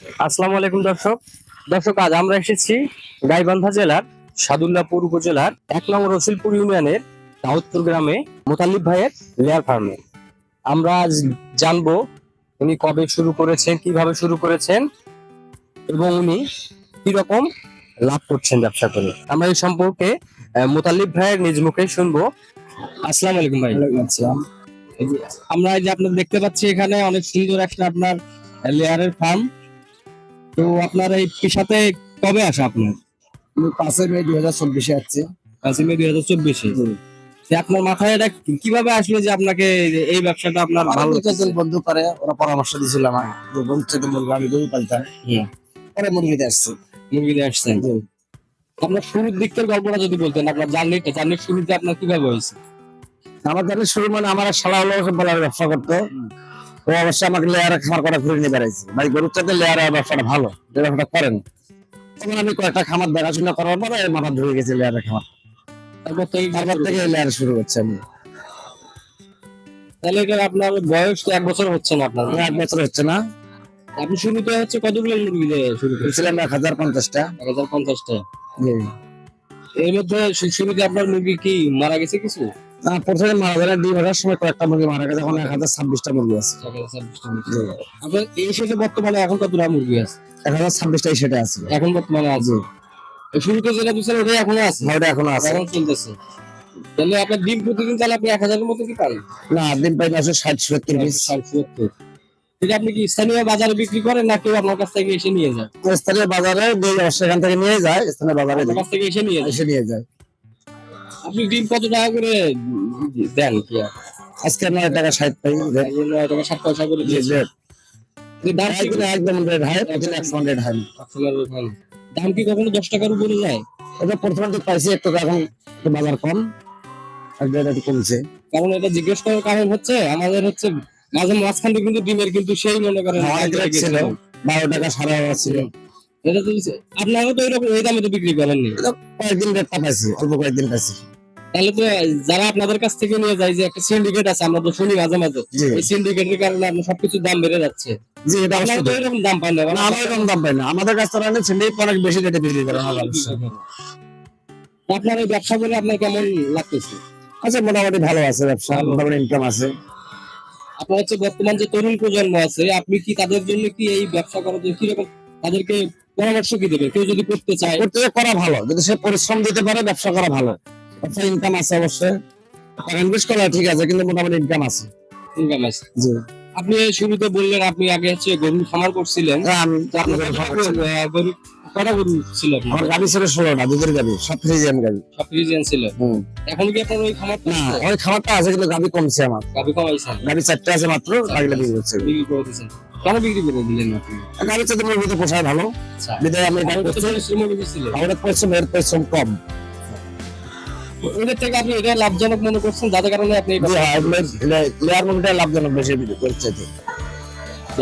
আসসালামু আলাইকুম দর্শক। দর্শক আজ আমরা এসেছি গাইবান্ধা জেলার সাদুল্লাপুর উপজেলার এক নম্বর রসুলপুর ইউনিয়নের দাউদপুর গ্রামে মোতালিব ভাইয়ের লেয়ার ফার্মে। আমরা আজ জানব উনি কবে শুরু করেছেন কীভাবে শুরু করেছেন এবং উনি কীরকম লাভ করছেন ব্যবসা করে। আমরা এই সম্পর্কে মোতালিব ভাইয়ের নিজ মুখে শুনব। আসসালামু আলাইকুম ভাই। আমরা এই যে আপনার দেখতে পাচ্ছি এখানে অনেক সুন্দর একটা আপনার লেয়ারের ফার্ম। তো আপনার এই পেশাতে কবে আসা আপনার? পাঁচই মে দুই হাজার চব্বিশে আসছি। পাঁচই মে দুই হাজার চব্বিশে? আপনার মাথায় এটা কীভাবে আসলো যে আপনাকে এই ব্যবসাটা আপনার ভালো দুজন বন্ধু করে ওরা পরামর্শ দিয়েছিল আমার। থেকে মুরগি আমি গরু পালতাম পরে মুরগিতে আসছি। মুরগি দিয়ে আসছেন আপনার শুরুর দিকের গল্পটা যদি বলতেন আপনার জার্নিটা জার্নির শুরুতে আপনার কীভাবে হয়েছে? আমার জানি শুরু মানে আমার শালা হলো ব্যবসা করতো। ও অবশ্যই আমাকে লেয়ারে খামার করা ঘুরে নিয়ে বেড়াইছে। ভাই গরুর চাইতে লেয়ারের ব্যবসাটা ভালো ব্যবসাটা করেন। তখন আমি কয়েকটা খামার দেখাশোনা করার পরে মাথা ধরে গেছে লেয়ারের খামার। তারপর তারপর থেকে লেয়ারে শুরু করছে আমি। তাহলে আপনার বয়স তো এক বছর হচ্ছে না আপনার? এক বছর হচ্ছে না। আপনি শুরুতে হচ্ছে কতগুলো মুরগি দিয়ে শুরু করেছিলেন এক হাজার পঞ্চাশটা। এক হাজার পঞ্চাশটা। এর মধ্যে শুরুতে আপনার মুরগি কি মারা গেছে কিছু? প্রথমে মারা ডিম হাজার সময় কয়েকটা মুরগি মারা গেছে এখন এক হাজার ছাব্বিশটা মুরগি আছে। আপনার এই বর্তমানে এখন কতটা মুরগি আছে? এক হাজার ছাব্বিশটাই সেটা আছে। এখন বর্তমানে আছে? শুরুতে যেটা দিচ্ছেন ওটাই এখনও আছে? ওটা এখনও আছে। এখন চলতেছে। তাহলে আপনার ডিম প্রতিদিন তাহলে আপনি এক হাজারের মতো কি পান? না দিন পাই মাসে ষাট সত্তর পিস। ষাট, সত্তর। এটা আপনি কি স্থানীয় বাজারে বিক্রি করেন না কেউ আপনার কাছ থেকে এসে নিয়ে যায়? স্থানীয় বাজারে অবশ্যই থেকে নিয়ে যায় স্থানীয় বাজারে কাছ থেকে এসে নিয়ে যায়? এসে নিয়ে যায়। আপনি ডিম কত টাকা করে দেন? আজকে নয় টাকা ষাট পাই জন্য টাকা ষাট পয়সা করে দিয়েছে দাম কি একদিনে একদম রেট হাই একদিন একশো রেট হাই? আপনার ওখানে দাম কি কখনো দশ টাকার উপরে যায় এটা প্রথমে তো পাইছি একটু এখন বাজার কম। একটু কমছে। কারণ এটা জিজ্ঞেস করার কারণ হচ্ছে আমাদের হচ্ছে মাঝে মাঝখান থেকে কিন্তু ডিমের কিন্তু সেই মনে করেন ছিল। বারো টাকা সাড়ে বারো ছিল। এটা তো আপনারাও তো এরকম এই দামে তো বিক্রি করেননি। কয়েকদিন রেটটা পাইছি অল্প কয়েকদিন পাইছি। তাহলে তো যারা আপনাদের কাছ থেকে নিয়ে যায় যে একটা সিন্ডিকেট আছে আমরা তো শুনি মাঝে মাঝে। এই সিন্ডিকেটের কারণে আপনার সবকিছুর দাম বেড়ে যাচ্ছে। জি এটা এরকম দাম না আমরা এরকম দাম পাই না। আমাদের কাছ থেকে ছেলে অনেক বেশি রেটে বিক্রি করে আপনার এই ব্যবসা করে আপনার কেমন লাগতেছে? আচ্ছা মোটামুটি ভালো আছে ব্যবসা মোটামুটি ইনকাম আছে। আপনার হচ্ছে বর্তমান যে তরুণ প্রজন্ম আছে আপনি কি তাদের জন্য কি এই ব্যবসা করার জন্য কীরকম তাদেরকে পরামর্শ কি দেবে কেউ যদি করতে চায় করতে করা ভালো যদি সে পরিশ্রম দিতে পারে ব্যবসা করা ভালো। ব্যবসা ইনকাম আছে অবশ্যই। ইনভেস্ট করা ঠিক আছে কিন্তু মোটামুটি ইনকাম আছে। ইনকাম আছে। জি। আপনি শুরুতে বললেন আপনি আগে হচ্ছে গরুর খামার করছিলেন। আমি কটা গরু ছিল আমার গাড়ি ছিল ষোলোটা দুধের গাড়ি সব ফ্রিজিয়ান গাড়ি সব ফ্রিজিয়ান ছিল। এখন কি আপনার ওই খামার না ওই খাবারটা আছে কিন্তু গাড়ি কমছে আমার। গাভি কমাইছেন। গাড়ি চারটে আছে মাত্র গাড়িটা বিক্রি করছে বিক্রি করে কেন বিক্রি করে দিলেন আপনি? গাড়ি চারটে মুরগিতে পোষায় ভালো। আচ্ছা। বিদায় আমি গাড়ি পরিশ্রম কম। ওদের থেকে আপনি এটা লাভজনক মনে করছেন? যাদের কারণে আপনি ব্যবসা- প্লেয়ার মুরগিটা লাভজনক বেশি করছে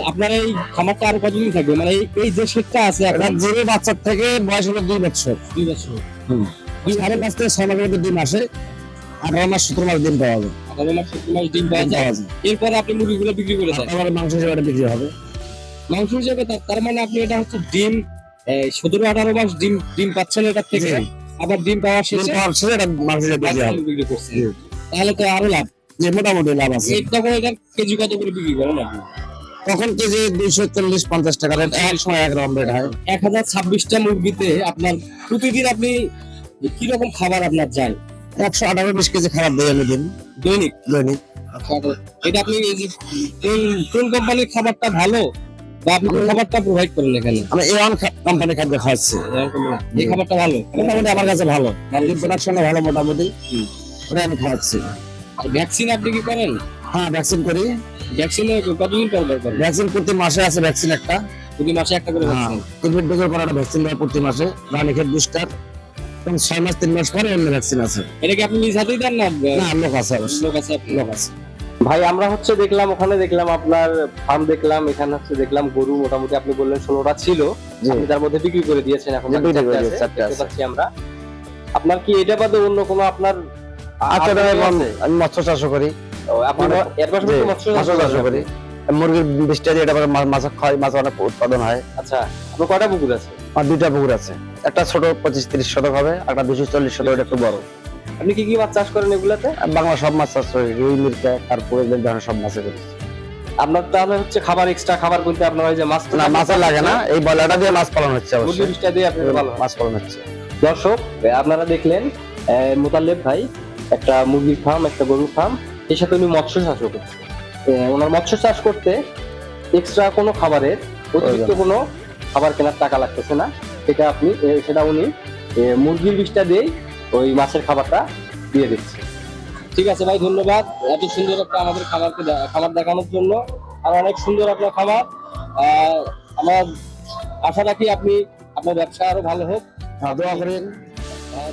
আপনার এই খামারটা আরও কতদিন থাকবে? মানে এই- যে শেডটা আছে এটা এখন বাচ্চার থেকে বয়স হলো দুই বছর। দুই বছর। দুই সাড়ে পাঁচ থেকে ছয় মাসের ডিম আসে আঠারো মাস সতেরো মাস ডিম পাওয়া যাবে আগামী মাস সত্তর মাস ডিম পাওয়া যায়। এরপরে আপনি মুরগিগুলো বিক্রি করে দেন। তারপরে মাংস হিসেবে বিক্রি হবে। মাংস হিসেবে তার- মানে আপনি এটা হচ্ছে ডিম সতেরো আঠারো মাস ডিম ডিম পাচ্ছেন এটার থেকে। আবার ডিম পাওয়ার শেষে পাওয়ার শেষে এটা হিসেবে বিক্রি হবে বিক্রি করছেন তাহলে তো আরও লাভ। যে মোটামুটি লাভ আছে। তখন এটার কেজি কত করে বিক্রি করেন আপনি? তখন কেজি দুইশো চল্লিশ পঞ্চাশ টাকা রেট। এক সময় এক রকম রেট হয়। এক হাজার ছাব্বিশটা মুরগিতে আপনার প্রতিদিন আপনি কীরকম খাবার আপনার যায়? একশো আঠারো বিশ কেজি খাবার দিই আমি দিন। দৈনিক? দৈনিক। এটা আপনি কোন- কোন কোম্পানির খাবারটা ভালো? বা আপনি খাবারটা প্রোভাইড করেন এখানে। আমি এ কোম্পানি খাদ্য খাওয়াচ্ছি। এই খাবারটা ভালো। মোটামুটি আমার কাছে ভালো। প্রোডাকশনও ভালো মোটামুটি। ওটা আমি খাওয়াচ্ছি। ভ্যাকসিন আপনি কি করেন? হ্যাঁ ভ্যাকসিন করি। ভ্যাকসিনে কতদিন পর পর করেন ভ্যাকসিন প্রতি মাসে আছে ভ্যাকসিন একটা। প্রতি মাসে একটা করে হ্যাঁ ভ্যাকসিন কোভিড ডোজের পর একটা ভ্যাকসিন দেয় প্রতি মাসে। বুস্টার এবং ছয় মাস তিন মাস পরে অন্য ভ্যাকসিন আছে। এটা কি আপনি নিজ হাতেই দেন না? না লোক আছে অবশ্যই লোক আছে লোক আছে। ভাই আমরা হচ্ছে দেখলাম ওখানে দেখলাম আপনার ফার্ম দেখলাম এখানে হচ্ছে দেখলাম গরু মোটামুটি আপনি বললেন ষোলোটা ছিল। আপনি তার মধ্যে বিক্রি করে দিয়েছেন এখন। পাচ্ছি আমরা। আপনার কি এটা বাদে অন্য কোনো আপনার আচ্ছা আমি মৎস্য চাষ করি। ও, আপনি মানে- এর পাশাপাশি জি, মৎস্য মৎস্য চাষ চাষ করি। মুরগির বৃষ্টি দিয়ে এটা মাছ খাওয়াই মাছ অনেক উৎপাদন হয়। আচ্ছা আপনার কয়টা পুকুর আছে? আর দুইটা পুকুর আছে। একটা ছোট পঁচিশ তিরিশ শতক হবে একটা দুশো চল্লিশ শতক এটা একটু বড়। আপনি কি কি মাছ চাষ করেন এগুলাতে? বাংলা সব মাছ চাষ করি রুই মির্কা তারপরে ধরনের সব মাছে করি। আপনার তাহলে হচ্ছে খাবার এক্সট্রা খাবার বলতে আপনার ওই যে মাছ না মাছে লাগে না এই বলাটা দিয়ে মাছ পালন হচ্ছে মুরগি অবশ্যই। বিষটা দিয়ে আপনার ভালো মাছ পালন হচ্ছে। দর্শক আপনারা দেখলেন মোতালেব ভাই একটা মুরগির ফার্ম একটা গরুর ফার্ম এর সাথে উনি মৎস্য চাষও করছে। ওনার মৎস্য চাষ করতে এক্সট্রা কোনো খাবারের অতিরিক্ত কোনো খাবার কেনার টাকা লাগতেছে না। সেটা আপনি সেটা উনি মুরগির বিষটা দিয়েই ওই মাছের খাবারটা দিয়ে দিচ্ছি। ঠিক আছে ভাই ধন্যবাদ। এত সুন্দর একটা আমাদের খাবারকে খাবার দেখানোর জন্য। আর অনেক সুন্দর আপনার খাবার। আমার আশা রাখি আপনি আপনার ব্যবসা আরও ভালো হোক। ভালো দোয়া করেন। আহ,